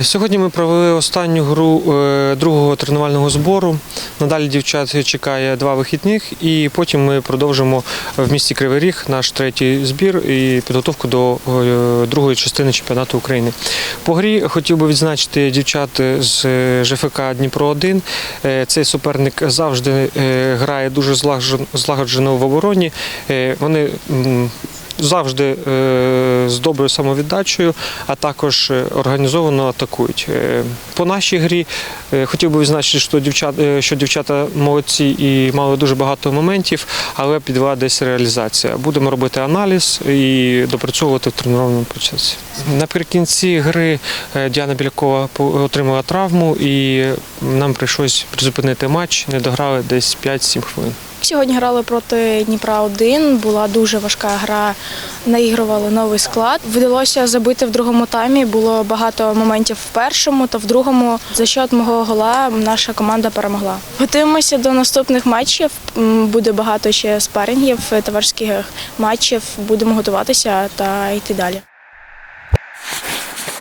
Сьогодні ми провели останню гру е, другого тренувального збору. Надалі дівчат чекає два вихідних, і потім ми продовжимо в місті Кривий Ріг наш третій збір і підготовку до е, другої частини чемпіонату України. По грі хотів би відзначити дівчат з е, ЖФК Дніпро 1 Цей суперник завжди грає дуже злагоджено в обороні. Вони завжди е, з доброю самовіддачею, а також е, організовано атакують. Е, По нашій грі хотів би відзначити, що дівчата, що дівчата молодці і мали дуже багато моментів, але підвела десь реалізація. Будемо робити аналіз і допрацьовувати в тренувальному процесі. Наприкінці гри Діана Білякова отримала травму, і нам прийшлось призупинити матч. Не дограли десь 5-7 хвилин. Сьогодні грали проти Дніпра 1 була дуже важка гра. Наігрували новий склад. Вдалося забити в другому таймі. Було багато моментів в першому та в другому. За счет мого гола наша команда перемогла. Готуємося до наступних матчів. Буде багато ще спарингів, товарських матчів. Будемо готуватися та йти далі.